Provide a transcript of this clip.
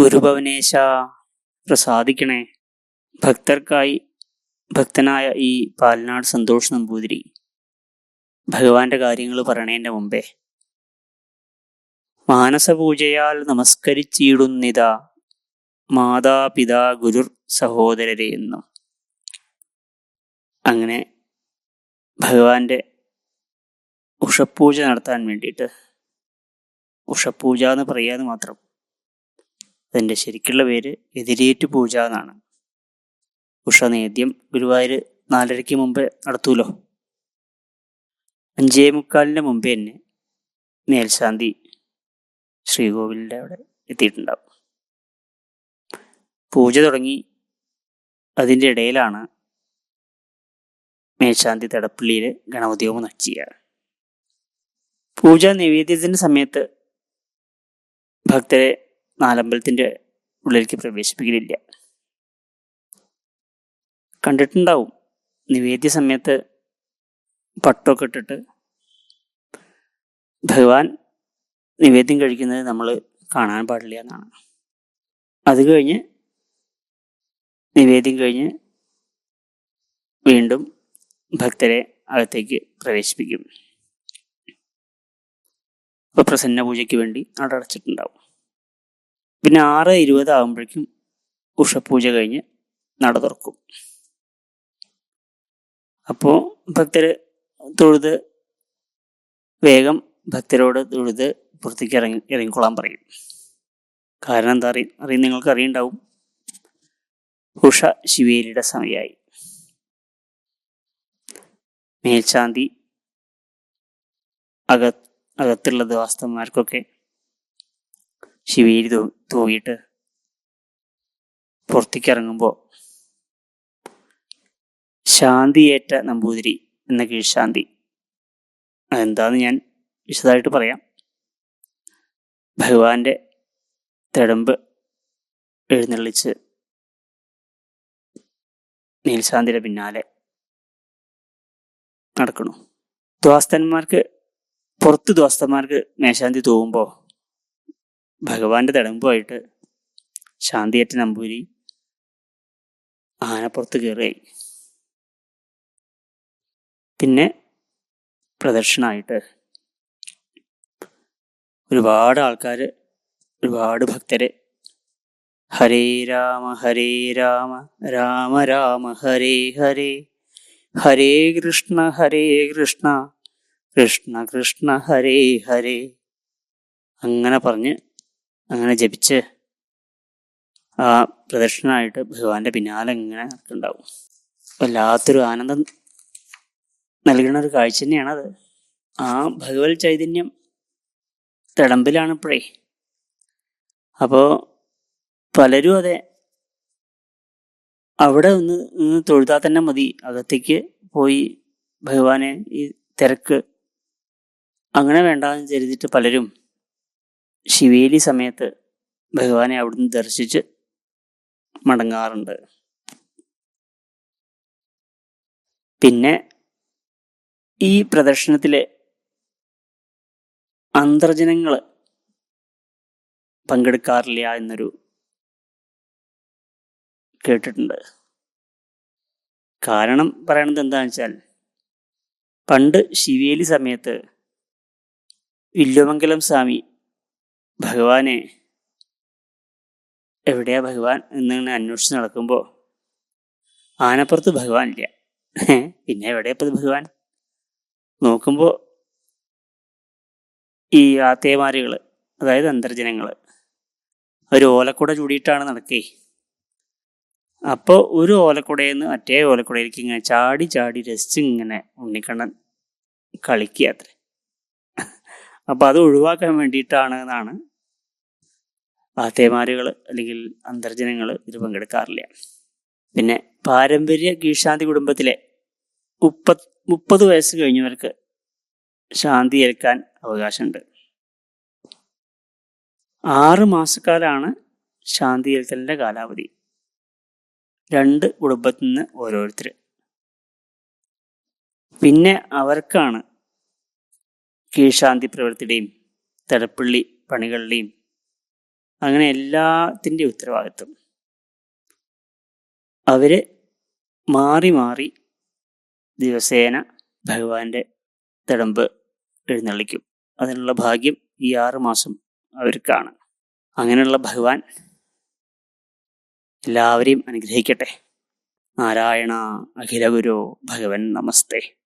ഗുരുഭവനേശ പ്രസാദിക്കണേ. ഭക്തർക്കായി ഭക്തനായ ഈ പാലനാട് സന്തോഷ് നമ്പൂതിരി. ഭഗവാന്റെ കാര്യങ്ങൾ പറയണേന്റെ മുമ്പേ. മാനസപൂജയാൽ നമസ്കരിച്ചിടുന്നിത മാതാപിതാ ഗുരുർ സഹോദരരെ എന്നും. അങ്ങനെ ഭഗവാന്റെ ഉഷപ്പൂജ നടത്താൻ വേണ്ടിയിട്ട്. ഉഷപ്പൂജ എന്ന് പറയാന്ന് മാത്രം. അതിന്റെ ശരിക്കുള്ള പേര് എതിരേറ്റ് പൂജ എന്നാണ്. ഉഷനേദ്യം ഗുരുവായൂർ നാലരയ്ക്ക് മുമ്പേ നടത്തൂലോ? അഞ്ചേ മുക്കാലിന്റെ മുമ്പേ തന്നെ മേൽശാന്തി ശ്രീകോവിലിന്റെ അവിടെ എത്തിയിട്ടുണ്ടാവും. പൂജ തുടങ്ങി അതിന്റെ ഇടയിലാണ് മേൽശാന്തി തടപ്പള്ളിയിൽ ഗണപതി ഹോമം നച്ചിയ പൂജ നിവേദ്യത്തിന്റെ സമയത്ത് ഭക്തരെ നാലമ്പലത്തിന്റെ ഉള്ളിലേക്ക് പ്രവേശിപ്പിക്കലില്ല. കണ്ടിട്ടുണ്ടാവും. നിവേദ്യ സമയത്ത് പട്ടൊക്കെ ഇട്ടിട്ട് ഭഗവാൻ നിവേദ്യം കഴിക്കുന്നത് നമ്മൾ കാണാൻ പാടില്ല എന്നാണ്. അത് കഴിഞ്ഞ് നിവേദ്യം കഴിഞ്ഞ് വീണ്ടും ഭക്തരെ അകത്തേക്ക് പ്രവേശിപ്പിക്കും. അപ്പോൾ പ്രസന്ന പൂജയ്ക്ക് വേണ്ടി അവിടെ അടച്ചിട്ടുണ്ടാവും. പിന്നെ ആറ് ഇരുപത് ആകുമ്പോഴേക്കും ഉഷപൂജ കഴിഞ്ഞ് നട തുറക്കും. അപ്പോൾ ഭക്തർ തൊഴുത് വേഗം ഭക്തരോട് തൊഴുത് പുറത്തേക്ക് ഇറങ്ങി ഇറങ്ങിക്കൊള്ളാൻ പറയും. കാരണം എന്താ അറിയ അറിയും നിങ്ങൾക്ക് അറിയുണ്ടാവും. ഉഷ ശിവേലിയുടെ സമയമായി മേൽശാന്തി അക അകത്തുള്ള ദ്വാസ്തന്മാർക്കൊക്കെ ശിവേലി തൂ തൂവിയിട്ട് പുറത്തേക്ക് ഇറങ്ങുമ്പോൾ ശാന്തിയേറ്റ നമ്പൂതിരി എന്ന കീഴ്ശാന്തി അതെന്താന്ന് ഞാൻ വിശദമായിട്ട് പറയാം. ഭഗവാന്റെ തെടമ്പ് എഴുന്നള്ളിച്ച് നീൽശാന്തിയുടെ പിന്നാലെ നടക്കണു ദ്വാസ്തന്മാർക്ക് പുറത്ത് ദ്വാസ്തന്മാർക്ക് മേശാന്തി തൂവുമ്പോൾ ഭഗവാന്റെ തടമ്പുമായിട്ട് ശാന്തിയേറ്റ നമ്പൂരി ആനപ്പുറത്ത് കയറി പിന്നെ പ്രദക്ഷിണമായിട്ട് ഒരുപാട് ആൾക്കാർ ഒരുപാട് ഭക്തരെ ഹരേ രാമ ഹരേ രാമ രാമ രാമ ഹരേ ഹരേ ഹരേ കൃഷ്ണ ഹരേ കൃഷ്ണ കൃഷ്ണ കൃഷ്ണ ഹരേ ഹരേ. അങ്ങനെ പറഞ്ഞ് അങ്ങനെ ജപിച്ച് ആ പ്രദക്ഷിണമായിട്ട് ഭഗവാന്റെ പിന്നാലെ ഇങ്ങനെ നടക്കുന്നുണ്ടാവും. വല്ലാത്തൊരു ആനന്ദം നൽകുന്ന ഒരു കാഴ്ച തന്നെയാണത്. ആ ഭഗവത് ചൈതന്യം തിടമ്പിലാണ് ഇപ്പോഴേ. അപ്പോൾ പലരും അതെ അവിടെ ഒന്ന് നിന്ന് തൊഴുതാൽ തന്നെ മതി. അകത്തേക്ക് പോയി ഭഗവാനെ ഈ തിരക്ക് അങ്ങനെ വേണ്ടാന്ന് കരുതിയിട്ട് പലരും ശിവേലി സമയത്ത് ഭഗവാനെ അവിടുന്ന് ദർശിച്ച് മടങ്ങാറുണ്ട്. പിന്നെ ഈ പ്രദർശനത്തിലെ അന്തർജനങ്ങൾ പങ്കെടുക്കാറില്ല എന്നൊരു കേട്ടിട്ടുണ്ട്. കാരണം പറയണത് എന്താണെന്ന് വെച്ചാൽ പണ്ട് ശിവേലി സമയത്ത് വില്ലുമംഗലം സ്വാമി ഭഗവാനെ എവിടെയാ ഭഗവാൻ എന്നിങ്ങനെ അന്വേഷിച്ച് നടക്കുമ്പോൾ ആനപ്പുറത്ത് ഭഗവാൻ ഇല്ല. പിന്നെ എവിടെയാ ഇപ്പത് ഭഗവാൻ? നോക്കുമ്പോൾ ഈ ആത്തേമാരികൾ അതായത് അന്തർജനങ്ങൾ ഒരു ഓലക്കുട ചൂടിയിട്ടാണ് നടക്കേ. അപ്പോൾ ഒരു ഓലക്കുടയിൽ നിന്ന് മറ്റേ ഓലക്കുടയിലേക്ക് ഇങ്ങനെ ചാടി ചാടി രസിച്ച് ഇങ്ങനെ ഉണ്ണിക്കണ്ണൻ കളിക്കുക അത്രേ. അപ്പം അത് ഒഴിവാക്കാൻ വേണ്ടിയിട്ടാണ് എന്നാണ് ആത്തേമാരുകൾ അല്ലെങ്കിൽ അന്തർജനങ്ങൾ ഇത് പങ്കെടുക്കാറില്ല. പിന്നെ പാരമ്പര്യ കീഴ്ശാന്തി കുടുംബത്തിലെ മുപ്പ മുപ്പത് വയസ്സ് കഴിഞ്ഞവർക്ക് ശാന്തി ഏൽക്കാൻ അവകാശമുണ്ട്. ആറ് മാസക്കാലാണ് ശാന്തി ഏൽക്കലിന്റെ കാലാവധി. രണ്ട് കുടുംബത്തിൽ നിന്ന് ഓരോരുത്തർ. പിന്നെ അവർക്കാണ് കീഴ്ശാന്തി പ്രവൃത്തിയുടെയും തലപ്പള്ളി പണികളുടെയും അങ്ങനെ എല്ലാത്തിന്റെ ഉത്തരവാദിത്വം. അവർ മാറി മാറി ദിവസേന ഭഗവാന്റെ തടമ്പ് എഴുന്നള്ളിക്കും. അതിനുള്ള ഭാഗ്യം ഈ ആറ് മാസം അവർക്കാണ്. അങ്ങനെയുള്ള ഭഗവാൻ എല്ലാവരെയും അനുഗ്രഹിക്കട്ടെ. നാരായണ അഖിലഗുരു ഭഗവൻ നമസ്തേ.